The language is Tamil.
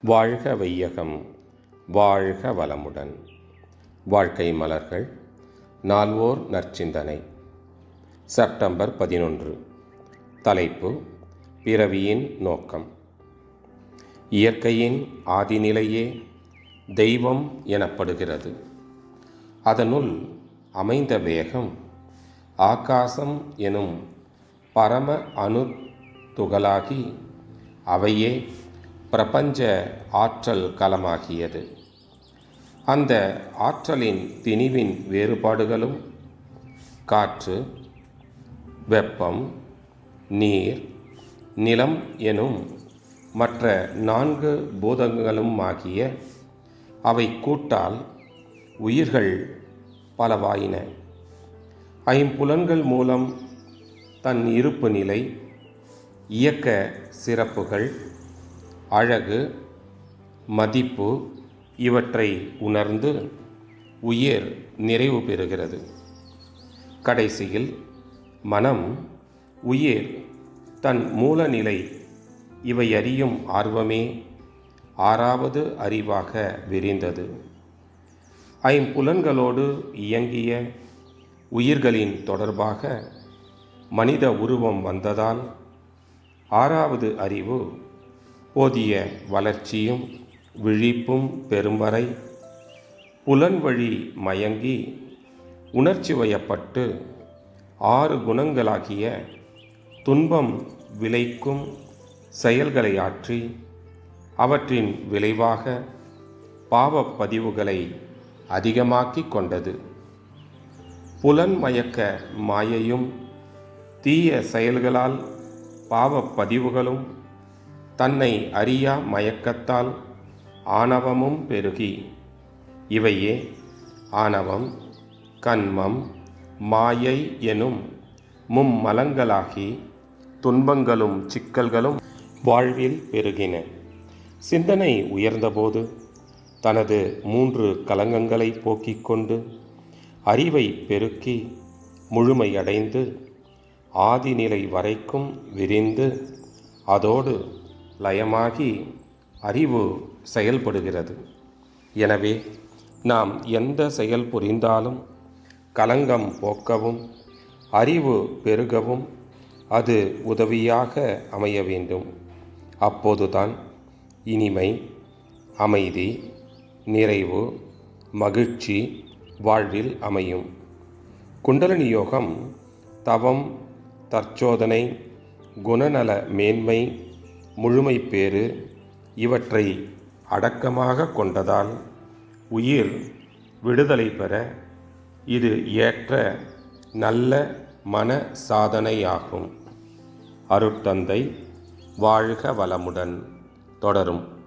வாழ்க வையகம் வாழ்க வளமுடன். வாழ்க்கை மலர்கள் நால்வோர் நற்சிந்தனை. செப்டம்பர் பதினொன்று தலைப்பு பிறவியின் நோக்கம். இயற்கையின் ஆதிநிலையே தெய்வம் எனப்படுகிறது. அதனுள் அமைந்த வேகம் ஆகாசம் எனும் பரம அணு துகளாகி அவையே பிரபஞ்ச ஆற்றல் களமாகியது. அந்த ஆற்றலின் திணிவின் வேறுபாடுகளும் காற்று வெப்பம் நீர் நிலம் எனும் மற்ற நான்கு பூதங்களும் ஆகிய அவை கூட்டால் உயிர்கள் பலவாயின. ஐம்புலன்கள் மூலம் தன் இருப்பு நிலை இயக்க சிறப்புகள் அழகு மதிப்பு இவற்றை உணர்ந்து உயிர் நிறைவு பெறுகிறது. கடைசியில் மனம் உயிர் தன் மூலநிலை இவை அறியும் ஆர்வமே ஆறாவது அறிவாக விரிந்தது. ஐம்புலன்களோடு இயங்கிய உயிர்களின் தொடர்பாக மனித உருவம் வந்ததால் ஆறாவது அறிவு போதிய வளர்ச்சியும் விழிப்பும் பெறும் வரை மயங்கி உணர்ச்சி வயப்பட்டு ஆறு குணங்களாகிய துன்பம் விளைக்கும் செயல்களை ஆற்றி அவற்றின் விளைவாக பாவப் பதிவுகளை அதிகமாக்கி கொண்டது. புலன் மயக்க மாயையும் தீய செயல்களால் பாவப் பதிவுகளும் தன்னை அறியா மயக்கத்தால் ஆணவமும் பெருகி. இவையே ஆணவம் கண்மம் மாயை எனும் மும்மலங்களாகி துன்பங்களும் சிக்கல்களும் வாழ்வில் பெருகின. சிந்தனை உயர்ந்தபோது தனது மூன்று கலங்கங்களை போக்கிக் கொண்டு அறிவை பெருக்கி முழுமையடைந்து ஆதிநிலை வரைக்கும் விரிந்து அதோடு லயமாகி அறிவு செயல்படுகிறது. எனவே நாம் எந்த செயல் புரிந்தாலும் கலங்கம் போக்கவும் அறிவு பெருகவும் அது உதவியாக அமைய வேண்டும். அப்போதுதான் இனிமை அமைதி நிறைவு மகிழ்ச்சி வாழ்வில் அமையும். குண்டலினி யோகம் தவம் தற்சோதனை குணநல மேன்மை முழுமை பேறு இவற்றை அடக்கமாக கொண்டதால் உயிர் விடுதலை பெற இது ஏற்ற நல்ல மன சாதனையாகும். அருட்தந்தை வாழ்க வளமுடன். தொடரும்.